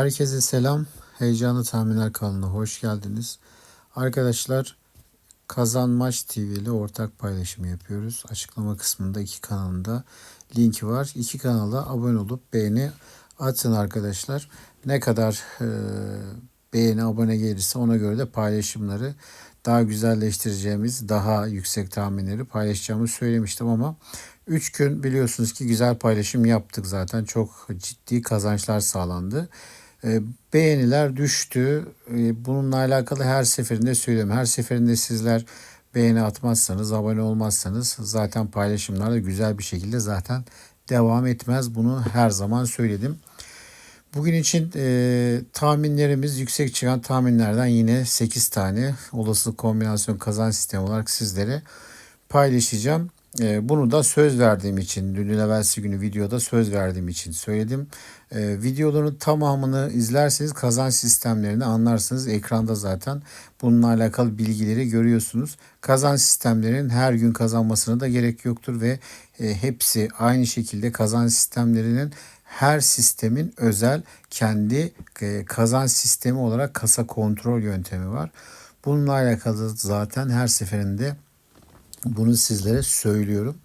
Herkese selam. Heyecanlı Tahminler kanalına hoş geldiniz. Arkadaşlar Kazanmaç TV ile ortak paylaşımı yapıyoruz. Açıklama kısmında iki kanalında linki var. İki kanala abone olup beğeni atın arkadaşlar. Ne kadar e, beğeni abone gelirse ona göre de paylaşımları daha güzelleştireceğimiz, daha yüksek tahminleri paylaşacağımı söylemiştim ama 3 gün biliyorsunuz ki güzel paylaşım yaptık zaten. Çok ciddi kazançlar sağlandı. E, beğeniler düştü. E, bununla alakalı her seferinde söylüyorum. Her seferinde sizler beğeni atmazsanız, abone olmazsanız zaten paylaşımlar da güzel bir şekilde zaten devam etmez. Bunu her zaman söyledim. Bugün için e, tahminlerimiz yüksek çıkan tahminlerden yine 8 tane olasılık kombinasyon kazanç sistemi olarak sizlere paylaşacağım. E, bunu da söz verdiğim için, dün evvelsi günü videoda söz verdiğim için söyledim. E, videoların tamamını izlerseniz kazanç sistemlerini anlarsınız. Ekranda zaten bununla alakalı bilgileri görüyorsunuz. Kazanç sistemlerinin her gün kazanmasına da gerek yoktur ve e, hepsi aynı şekilde kazanç sistemlerinin her sistemin özel kendi e, kazanç sistemi olarak kasa kontrol yöntemi var. Bununla alakalı zaten her seferinde bunu sizlere söylüyorum.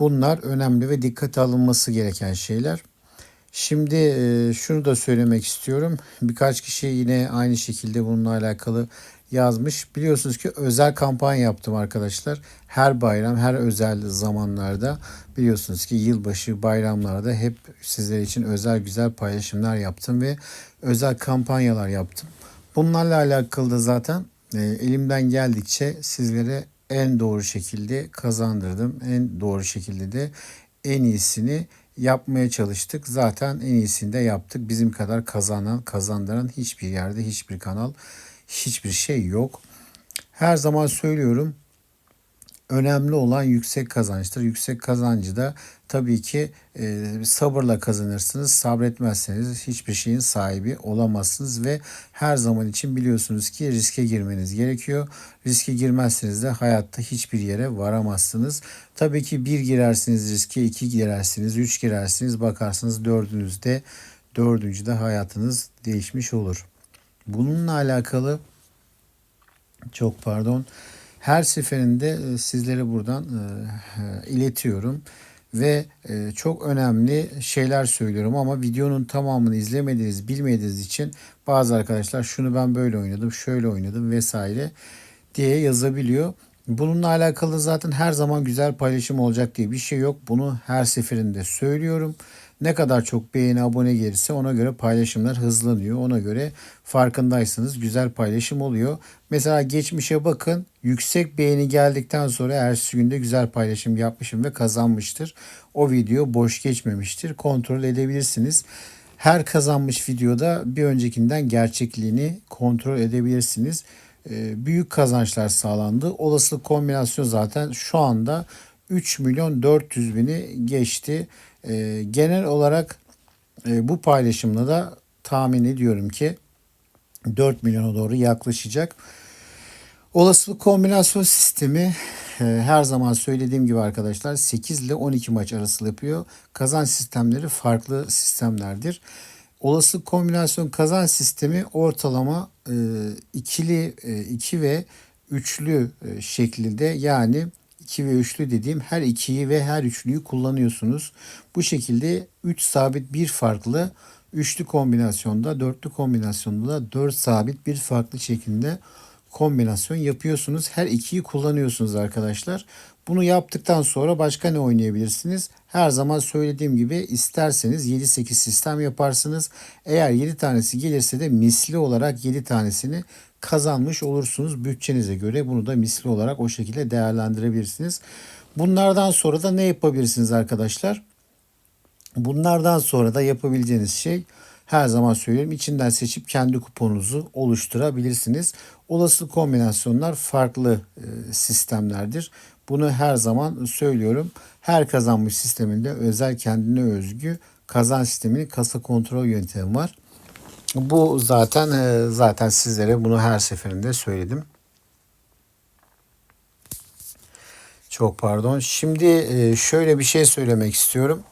Bunlar önemli ve dikkate alınması gereken şeyler. Şimdi e, şunu da söylemek istiyorum. Birkaç kişi yine aynı şekilde bununla alakalı yazmış. Biliyorsunuz ki özel kampanya yaptım arkadaşlar. Her bayram, her özel zamanlarda biliyorsunuz ki yılbaşı bayramlarda hep sizler için özel güzel paylaşımlar yaptım ve özel kampanyalar yaptım. Bunlarla alakalı da zaten e, elimden geldikçe sizlere en doğru şekilde kazandırdım. En doğru şekilde de en iyisini yapmaya çalıştık. Zaten en iyisini de yaptık. Bizim kadar kazanan, kazandıran hiçbir yerde, hiçbir kanal, hiçbir şey yok. Her zaman söylüyorum önemli olan yüksek kazançtır. Yüksek kazancı da tabii ki e, sabırla kazanırsınız. Sabretmezseniz hiçbir şeyin sahibi olamazsınız ve her zaman için biliyorsunuz ki riske girmeniz gerekiyor. Riske girmezseniz de hayatta hiçbir yere varamazsınız. Tabii ki bir girersiniz riske, iki girersiniz, üç girersiniz bakarsınız dördünüzde, dördüncüde hayatınız değişmiş olur. Bununla alakalı çok pardon her seferinde e, sizlere buradan e, e, iletiyorum ve çok önemli şeyler söylüyorum ama videonun tamamını izlemediğiniz, bilmediğiniz için bazı arkadaşlar şunu ben böyle oynadım, şöyle oynadım vesaire diye yazabiliyor. Bununla alakalı zaten her zaman güzel paylaşım olacak diye bir şey yok. Bunu her seferinde söylüyorum. Ne kadar çok beğeni abone gelirse ona göre paylaşımlar hızlanıyor. Ona göre farkındaysanız güzel paylaşım oluyor. Mesela geçmişe bakın yüksek beğeni geldikten sonra ertesi günde güzel paylaşım yapmışım ve kazanmıştır. O video boş geçmemiştir. Kontrol edebilirsiniz. Her kazanmış videoda bir öncekinden gerçekliğini kontrol edebilirsiniz. Ee, büyük kazançlar sağlandı. Olasılık kombinasyon zaten şu anda 3 milyon 400 bini geçti. E, genel olarak e, bu paylaşımla da tahmin ediyorum ki 4 milyona doğru yaklaşacak. Olasılık kombinasyon sistemi e, her zaman söylediğim gibi arkadaşlar 8 ile 12 maç arası yapıyor. Kazanç sistemleri farklı sistemlerdir. Olasılık kombinasyon kazanç sistemi ortalama e, ikili, e, iki ve üçlü e, şeklinde yani 2 ve üçlü dediğim her ikiyi ve her üçlüyü kullanıyorsunuz. Bu şekilde 3 sabit bir farklı üçlü kombinasyonda, dörtlü kombinasyonda da 4 sabit bir farklı şekilde kombinasyon yapıyorsunuz. Her ikiyi kullanıyorsunuz arkadaşlar. Bunu yaptıktan sonra başka ne oynayabilirsiniz? Her zaman söylediğim gibi isterseniz 7-8 sistem yaparsınız. Eğer 7 tanesi gelirse de misli olarak 7 tanesini kazanmış olursunuz. Bütçenize göre bunu da misli olarak o şekilde değerlendirebilirsiniz. Bunlardan sonra da ne yapabilirsiniz arkadaşlar? Bunlardan sonra da yapabileceğiniz şey her zaman söylüyorum içinden seçip kendi kuponunuzu oluşturabilirsiniz. Olası kombinasyonlar farklı e, sistemlerdir. Bunu her zaman söylüyorum. Her kazanmış sisteminde özel kendine özgü kazan sisteminin kasa kontrol yöntemi var. Bu zaten e, zaten sizlere bunu her seferinde söyledim. Çok pardon. Şimdi e, şöyle bir şey söylemek istiyorum.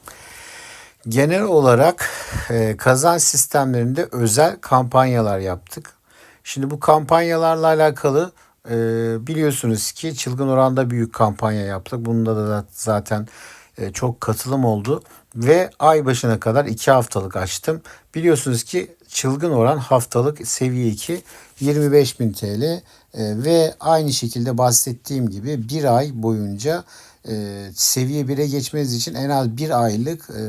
Genel olarak e, kazanç sistemlerinde özel kampanyalar yaptık. Şimdi bu kampanyalarla alakalı e, biliyorsunuz ki çılgın oranda büyük kampanya yaptık. Bunda da zaten e, çok katılım oldu ve ay başına kadar 2 haftalık açtım. Biliyorsunuz ki çılgın oran haftalık seviye 2 25.000 TL e, ve aynı şekilde bahsettiğim gibi bir ay boyunca e, seviye 1'e geçmeniz için en az bir aylık e,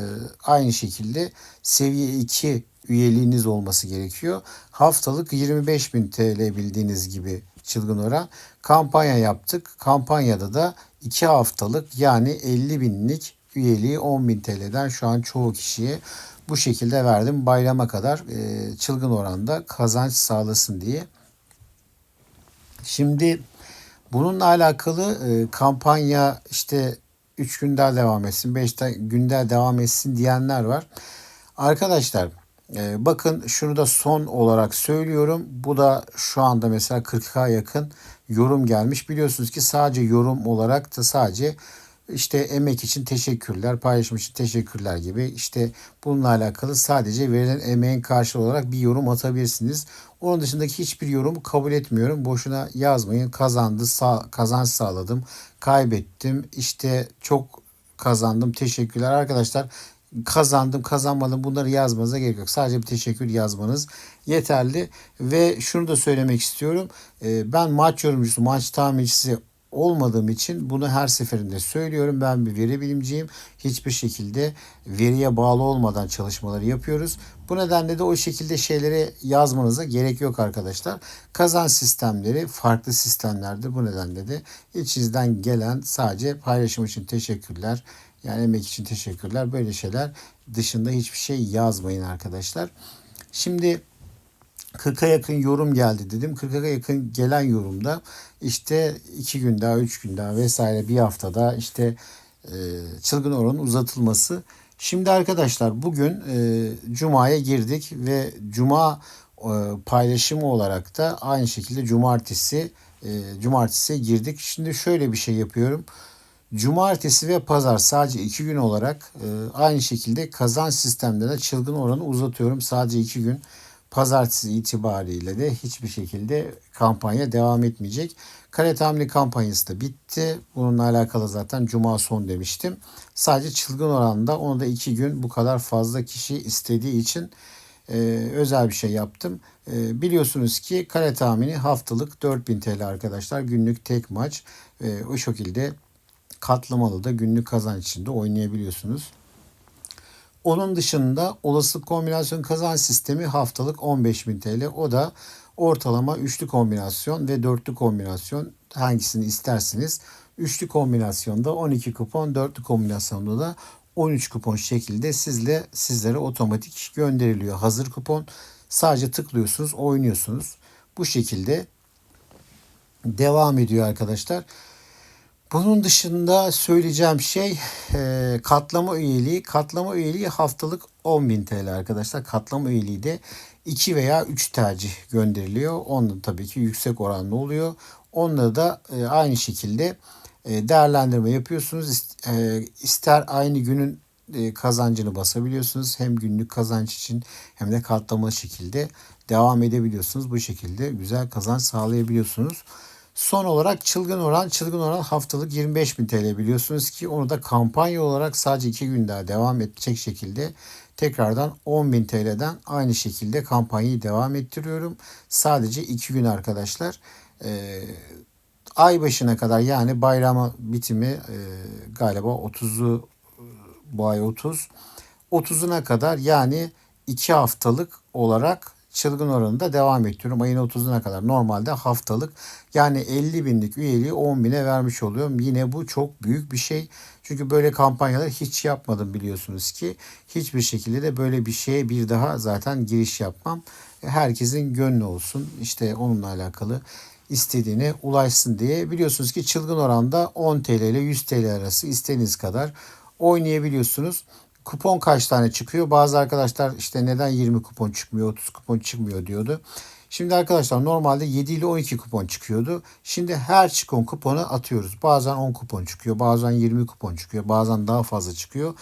aynı şekilde seviye 2 üyeliğiniz olması gerekiyor. Haftalık 25.000 TL bildiğiniz gibi çılgın oran kampanya yaptık. Kampanyada da 2 haftalık yani 50 binlik üyeliği 10.000 TL'den şu an çoğu kişiye bu şekilde verdim. Bayrama kadar e, çılgın oranda kazanç sağlasın diye. Şimdi bununla alakalı e, kampanya işte 3 gün daha devam etsin, 5 gün daha devam etsin diyenler var. Arkadaşlar bakın şunu da son olarak söylüyorum. Bu da şu anda mesela 40'a yakın yorum gelmiş. Biliyorsunuz ki sadece yorum olarak da sadece işte emek için teşekkürler, paylaşım için teşekkürler gibi işte bununla alakalı sadece verilen emeğin karşılığı olarak bir yorum atabilirsiniz. Onun dışındaki hiçbir yorumu kabul etmiyorum. Boşuna yazmayın. Kazandı, sağ, kazanç sağladım, kaybettim, işte çok kazandım, teşekkürler. Arkadaşlar kazandım, kazanmadım bunları yazmanıza gerek yok. Sadece bir teşekkür yazmanız yeterli. Ve şunu da söylemek istiyorum. Ee, ben maç yorumcusu, maç tahmincisi olmadığım için bunu her seferinde söylüyorum. Ben bir veri bilimciyim. Hiçbir şekilde veriye bağlı olmadan çalışmaları yapıyoruz. Bu nedenle de o şekilde şeyleri yazmanıza gerek yok arkadaşlar. Kazan sistemleri farklı sistemlerdir. Bu nedenle de içinizden gelen sadece paylaşım için teşekkürler. Yani emek için teşekkürler. Böyle şeyler dışında hiçbir şey yazmayın arkadaşlar. Şimdi 40'a yakın yorum geldi dedim. 40'a yakın gelen yorumda işte 2 gün daha 3 gün daha vesaire bir haftada işte e, çılgın oranın uzatılması. Şimdi arkadaşlar bugün e, Cuma'ya girdik ve Cuma e, paylaşımı olarak da aynı şekilde Cumartesi Cumartesi'ye girdik. Şimdi şöyle bir şey yapıyorum. Cumartesi ve pazar sadece iki gün olarak e, aynı şekilde kazan sistemde de çılgın oranı uzatıyorum. Sadece iki gün pazartesi itibariyle de hiçbir şekilde kampanya devam etmeyecek. Kare tahmini kampanyası da bitti. Bununla alakalı zaten cuma son demiştim. Sadece çılgın oranda onu da iki gün bu kadar fazla kişi istediği için e, özel bir şey yaptım. E, biliyorsunuz ki kare tahmini haftalık 4000 TL arkadaşlar. Günlük tek maç. E, o şekilde katlamalı da günlük kazanç içinde oynayabiliyorsunuz. Onun dışında olası kombinasyon kazanç sistemi haftalık 15.000 TL. O da ortalama üçlü kombinasyon ve dörtlü kombinasyon hangisini isterseniz. Üçlü kombinasyonda 12 kupon, dörtlü kombinasyonda da 13 kupon şekilde sizle sizlere otomatik gönderiliyor. Hazır kupon sadece tıklıyorsunuz, oynuyorsunuz. Bu şekilde devam ediyor arkadaşlar. Bunun dışında söyleyeceğim şey e, katlama üyeliği. Katlama üyeliği haftalık 10.000 TL arkadaşlar. Katlama üyeliği de 2 veya 3 tercih gönderiliyor. Onda tabii ki yüksek oranlı oluyor. Onları da e, aynı şekilde e, değerlendirme yapıyorsunuz. E, ister aynı günün kazancını basabiliyorsunuz. Hem günlük kazanç için hem de katlamalı şekilde devam edebiliyorsunuz. Bu şekilde güzel kazanç sağlayabiliyorsunuz. Son olarak çılgın oran, çılgın oran haftalık 25 bin TL biliyorsunuz ki onu da kampanya olarak sadece 2 gün daha devam edecek şekilde tekrardan 10 bin TL'den aynı şekilde kampanyayı devam ettiriyorum. Sadece 2 gün arkadaşlar. Ee, ay başına kadar yani bayrama bitimi e, galiba 30'u bu ay 30. 30'una kadar yani 2 haftalık olarak çılgın oranında devam ettiriyorum. Ayın 30'una kadar normalde haftalık yani 50 binlik üyeliği 10 bine vermiş oluyorum. Yine bu çok büyük bir şey. Çünkü böyle kampanyalar hiç yapmadım biliyorsunuz ki. Hiçbir şekilde de böyle bir şeye bir daha zaten giriş yapmam. Herkesin gönlü olsun. İşte onunla alakalı istediğine ulaşsın diye. Biliyorsunuz ki çılgın oranda 10 TL ile 100 TL arası istediğiniz kadar oynayabiliyorsunuz kupon kaç tane çıkıyor? Bazı arkadaşlar işte neden 20 kupon çıkmıyor, 30 kupon çıkmıyor diyordu. Şimdi arkadaşlar normalde 7 ile 12 kupon çıkıyordu. Şimdi her çıkan kuponu atıyoruz. Bazen 10 kupon çıkıyor, bazen 20 kupon çıkıyor, bazen daha fazla çıkıyor.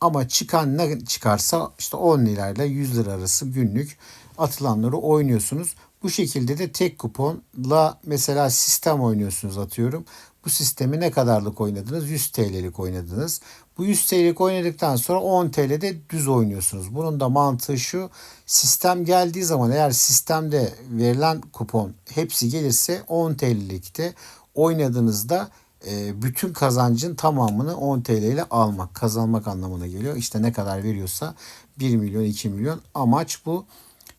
Ama çıkan ne çıkarsa işte 10 lirayla 100 lira arası günlük atılanları oynuyorsunuz. Bu şekilde de tek kuponla mesela sistem oynuyorsunuz atıyorum. Bu sistemi ne kadarlık oynadınız? 100 TL'lik oynadınız. Bu 100 TL'lik oynadıktan sonra 10 TL'de düz oynuyorsunuz. Bunun da mantığı şu. Sistem geldiği zaman eğer sistemde verilen kupon hepsi gelirse 10 TL'likte oynadığınızda e, bütün kazancın tamamını 10 TL ile almak, kazanmak anlamına geliyor. İşte ne kadar veriyorsa 1 milyon, 2 milyon amaç bu.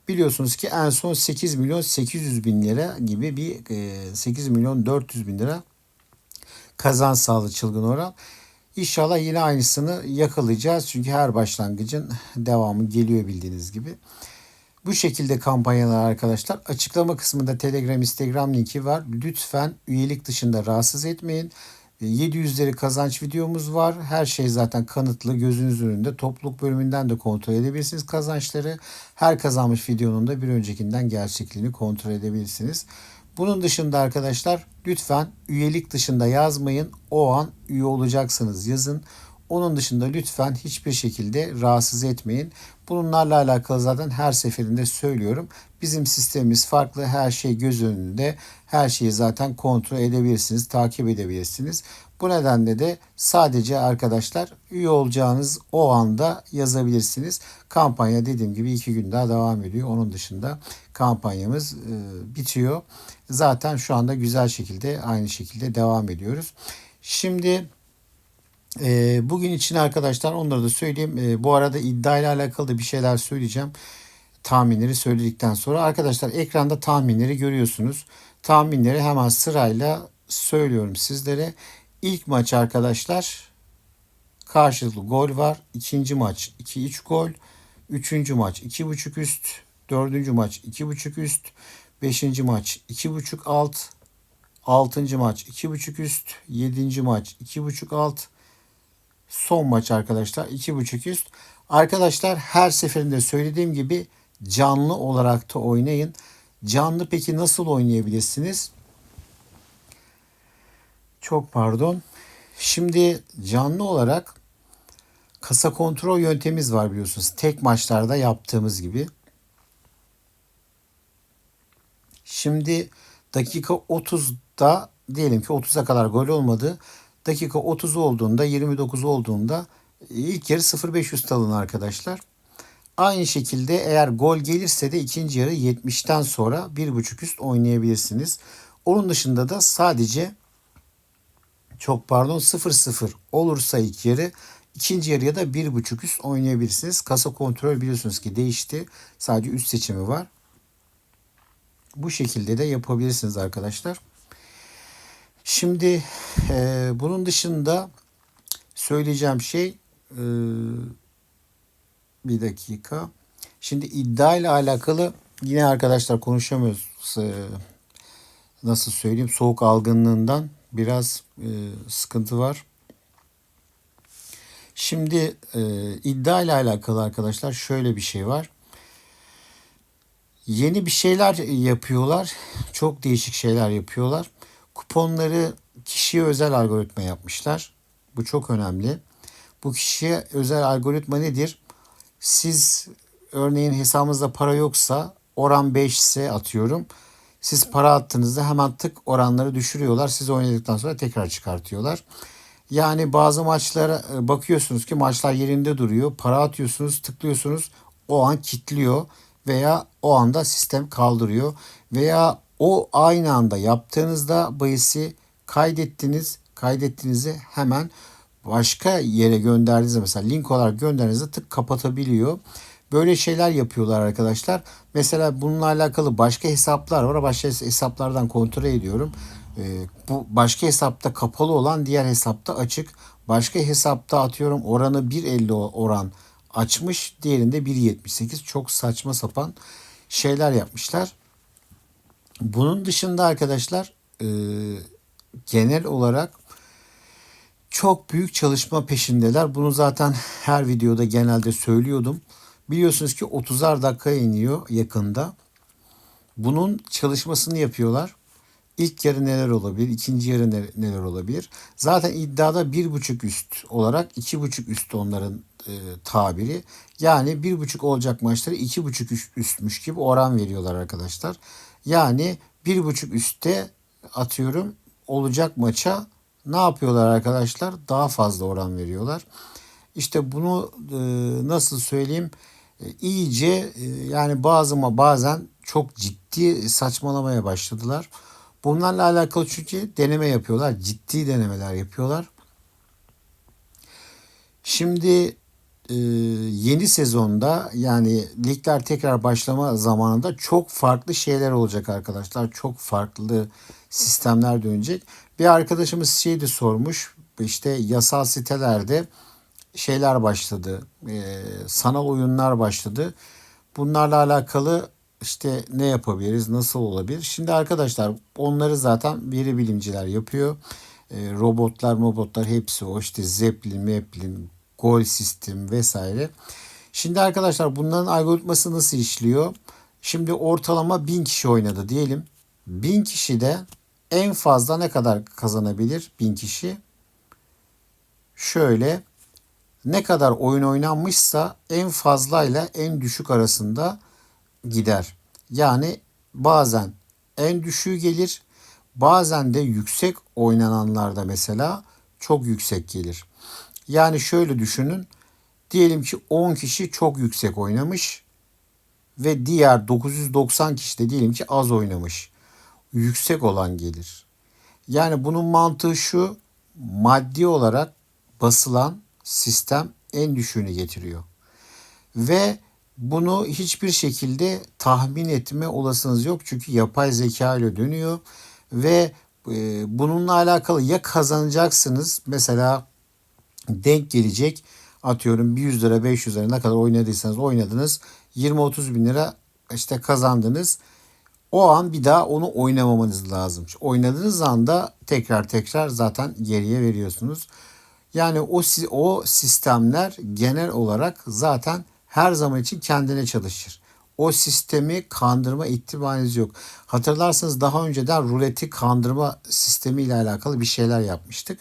Biliyorsunuz ki en son 8 milyon 800 bin lira gibi bir 8 milyon 400 bin lira kazanç sağladı çılgın oran. İnşallah yine aynısını yakalayacağız. Çünkü her başlangıcın devamı geliyor bildiğiniz gibi. Bu şekilde kampanyalar arkadaşlar. Açıklama kısmında Telegram, Instagram linki var. Lütfen üyelik dışında rahatsız etmeyin. 700'leri kazanç videomuz var. Her şey zaten kanıtlı gözünüz önünde. Topluluk bölümünden de kontrol edebilirsiniz kazançları. Her kazanmış videonun da bir öncekinden gerçekliğini kontrol edebilirsiniz. Bunun dışında arkadaşlar lütfen üyelik dışında yazmayın. O an üye olacaksınız yazın. Onun dışında lütfen hiçbir şekilde rahatsız etmeyin. Bunlarla alakalı zaten her seferinde söylüyorum. Bizim sistemimiz farklı. Her şey göz önünde. Her şeyi zaten kontrol edebilirsiniz, takip edebilirsiniz. Bu nedenle de sadece arkadaşlar üye olacağınız o anda yazabilirsiniz. Kampanya dediğim gibi iki gün daha devam ediyor. Onun dışında kampanyamız e, bitiyor. Zaten şu anda güzel şekilde aynı şekilde devam ediyoruz. Şimdi e, bugün için arkadaşlar onları da söyleyeyim. E, bu arada iddia ile alakalı da bir şeyler söyleyeceğim. Tahminleri söyledikten sonra arkadaşlar ekranda tahminleri görüyorsunuz. Tahminleri hemen sırayla söylüyorum sizlere. İlk maç arkadaşlar karşılıklı gol var. İkinci maç 2-3 gol. Üçüncü maç 2.5 üst. Dördüncü maç 2.5 üst. Beşinci maç 2.5 alt. Altıncı maç 2.5 üst. Yedinci maç 2.5 alt. Son maç arkadaşlar 2.5 üst. Arkadaşlar her seferinde söylediğim gibi canlı olarak da oynayın. Canlı peki nasıl oynayabilirsiniz? Çok pardon. Şimdi canlı olarak kasa kontrol yöntemimiz var biliyorsunuz. Tek maçlarda yaptığımız gibi. Şimdi dakika 30'da diyelim ki 30'a kadar gol olmadı. Dakika 30 olduğunda 29 olduğunda ilk yarı 0-5 alın arkadaşlar. Aynı şekilde eğer gol gelirse de ikinci yarı 70'ten sonra 1.5 üst oynayabilirsiniz. Onun dışında da sadece çok pardon 0-0 olursa ilk yarı ikinci yarıya da 1.5 üst oynayabilirsiniz. Kasa kontrol biliyorsunuz ki değişti. Sadece üst seçimi var. Bu şekilde de yapabilirsiniz arkadaşlar. Şimdi e, bunun dışında söyleyeceğim şey e, bir dakika. Şimdi iddia ile alakalı yine arkadaşlar konuşamıyoruz. E, nasıl söyleyeyim soğuk algınlığından biraz e, sıkıntı var. Şimdi e, iddia ile alakalı arkadaşlar şöyle bir şey var. Yeni bir şeyler yapıyorlar. Çok değişik şeyler yapıyorlar. Kuponları kişiye özel algoritma yapmışlar. Bu çok önemli. Bu kişiye özel algoritma nedir? Siz örneğin hesabınızda para yoksa oran 5 ise atıyorum. Siz para attığınızda hemen tık oranları düşürüyorlar. Siz oynadıktan sonra tekrar çıkartıyorlar. Yani bazı maçlara e, bakıyorsunuz ki maçlar yerinde duruyor. Para atıyorsunuz, tıklıyorsunuz. O an kilitliyor veya o anda sistem kaldırıyor veya o aynı anda yaptığınızda bahisi kaydettiniz. Kaydettiğinizi hemen başka yere gönderdiğinizde mesela link olarak gönderdiğinizde tık kapatabiliyor. Böyle şeyler yapıyorlar arkadaşlar. Mesela bununla alakalı başka hesaplar var. Başka hesaplardan kontrol ediyorum. Ee, bu başka hesapta kapalı olan diğer hesapta açık. Başka hesapta atıyorum oranı 1.50 oran açmış. Diğerinde 1.78. Çok saçma sapan şeyler yapmışlar. Bunun dışında arkadaşlar e, genel olarak çok büyük çalışma peşindeler. Bunu zaten her videoda genelde söylüyordum. Biliyorsunuz ki 30'ar dakika iniyor yakında. Bunun çalışmasını yapıyorlar. İlk yarı neler olabilir? ikinci yarı ne- neler olabilir? Zaten iddiada bir buçuk üst olarak iki buçuk üst onların e, tabiri. Yani bir buçuk olacak maçları iki buçuk üst, üstmüş gibi oran veriyorlar arkadaşlar. Yani bir buçuk üstte atıyorum olacak maça ne yapıyorlar arkadaşlar? Daha fazla oran veriyorlar. İşte bunu e, nasıl söyleyeyim? E, iyice e, yani bazı ama bazen çok ciddi saçmalamaya başladılar. Bunlarla alakalı çünkü deneme yapıyorlar. Ciddi denemeler yapıyorlar. Şimdi e, yeni sezonda yani ligler tekrar başlama zamanında çok farklı şeyler olacak arkadaşlar. Çok farklı sistemler dönecek. Bir arkadaşımız şey de sormuş. İşte yasal sitelerde şeyler başladı. E, sanal oyunlar başladı. Bunlarla alakalı işte ne yapabiliriz, nasıl olabilir? Şimdi arkadaşlar onları zaten veri bilimciler yapıyor. E, robotlar, robotlar hepsi o işte Zeppelin, Meplin, gol sistem vesaire. Şimdi arkadaşlar bunların algoritması nasıl işliyor? Şimdi ortalama 1000 kişi oynadı diyelim. 1000 kişi de en fazla ne kadar kazanabilir 1000 kişi? Şöyle ne kadar oyun oynanmışsa en fazlayla en düşük arasında gider. Yani bazen en düşüğü gelir, bazen de yüksek oynananlarda mesela çok yüksek gelir. Yani şöyle düşünün. Diyelim ki 10 kişi çok yüksek oynamış ve diğer 990 kişi de diyelim ki az oynamış. Yüksek olan gelir. Yani bunun mantığı şu. Maddi olarak basılan sistem en düşüğünü getiriyor. Ve bunu hiçbir şekilde tahmin etme olasınız yok. Çünkü yapay zeka ile dönüyor ve e, bununla alakalı ya kazanacaksınız mesela denk gelecek atıyorum 100 lira 500 lira ne kadar oynadıysanız oynadınız 20-30 bin lira işte kazandınız. O an bir daha onu oynamamanız lazım. Oynadığınız anda tekrar tekrar zaten geriye veriyorsunuz. Yani o o sistemler genel olarak zaten her zaman için kendine çalışır. O sistemi kandırma ihtimaliniz yok. Hatırlarsanız daha önceden ruleti kandırma sistemi ile alakalı bir şeyler yapmıştık.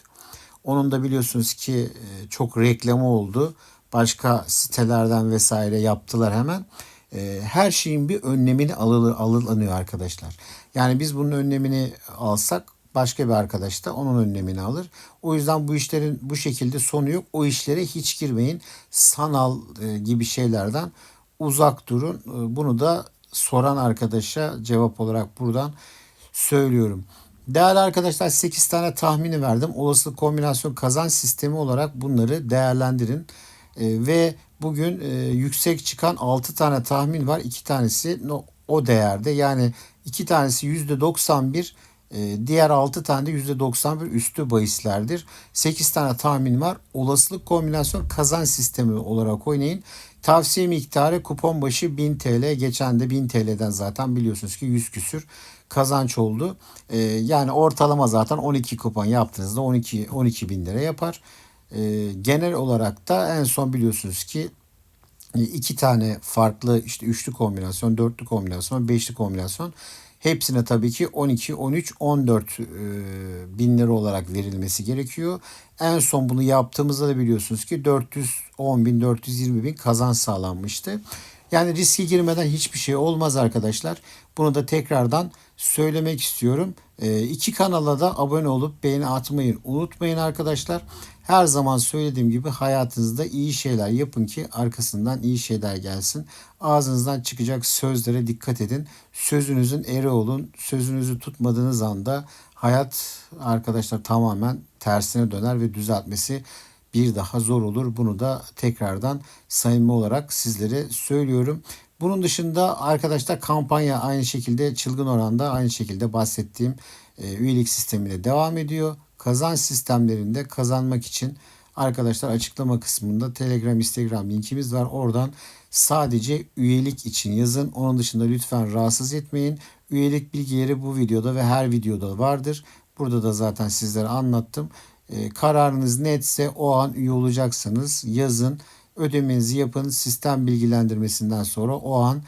Onun da biliyorsunuz ki e, çok reklamı oldu. Başka sitelerden vesaire yaptılar hemen. E, her şeyin bir önlemini alınıyor arkadaşlar. Yani biz bunun önlemini alsak başka bir arkadaş da onun önlemini alır. O yüzden bu işlerin bu şekilde sonu yok. O işlere hiç girmeyin. Sanal e, gibi şeylerden uzak durun. Bunu da soran arkadaşa cevap olarak buradan söylüyorum. Değerli arkadaşlar 8 tane tahmini verdim. Olasılık kombinasyon kazanç sistemi olarak bunları değerlendirin. E, ve bugün e, yüksek çıkan 6 tane tahmin var. 2 tanesi o değerde. Yani 2 tanesi %91 e, diğer 6 tane de %91 üstü bahislerdir. 8 tane tahmin var. Olasılık kombinasyon kazanç sistemi olarak oynayın. Tavsiye miktarı kupon başı 1000 TL. Geçen de 1000 TL'den zaten biliyorsunuz ki 100 küsür kazanç oldu. Ee, yani ortalama zaten 12 kupon yaptığınızda 12 12 bin lira yapar. Ee, genel olarak da en son biliyorsunuz ki e, iki tane farklı işte üçlü kombinasyon, dörtlü kombinasyon, beşli kombinasyon hepsine tabii ki 12, 13, 14 e, bin lira olarak verilmesi gerekiyor. En son bunu yaptığımızda da biliyorsunuz ki 410 bin, 420 bin kazanç sağlanmıştı. Yani riske girmeden hiçbir şey olmaz arkadaşlar. Bunu da tekrardan söylemek istiyorum. E, iki kanala da abone olup beğeni atmayı unutmayın arkadaşlar. Her zaman söylediğim gibi hayatınızda iyi şeyler yapın ki arkasından iyi şeyler gelsin. Ağzınızdan çıkacak sözlere dikkat edin. Sözünüzün eri olun. Sözünüzü tutmadığınız anda hayat arkadaşlar tamamen tersine döner ve düzeltmesi bir daha zor olur. Bunu da tekrardan samimi olarak sizlere söylüyorum. Bunun dışında arkadaşlar kampanya aynı şekilde çılgın oranda aynı şekilde bahsettiğim e, üyelik sistemiyle devam ediyor. Kazanç sistemlerinde kazanmak için arkadaşlar açıklama kısmında Telegram, Instagram linkimiz var. Oradan sadece üyelik için yazın. Onun dışında lütfen rahatsız etmeyin. Üyelik bilgileri bu videoda ve her videoda vardır. Burada da zaten sizlere anlattım. E, kararınız netse o an üye olacaksanız yazın. Ödemenizi yapın. Sistem bilgilendirmesinden sonra o an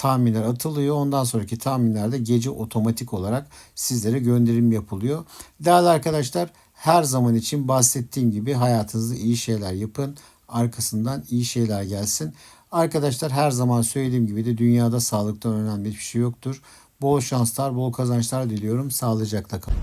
tahminler atılıyor. Ondan sonraki tahminlerde gece otomatik olarak sizlere gönderim yapılıyor. Değerli arkadaşlar her zaman için bahsettiğim gibi hayatınızda iyi şeyler yapın. Arkasından iyi şeyler gelsin. Arkadaşlar her zaman söylediğim gibi de dünyada sağlıktan önemli bir şey yoktur. Bol şanslar, bol kazançlar diliyorum. Sağlıcakla kalın.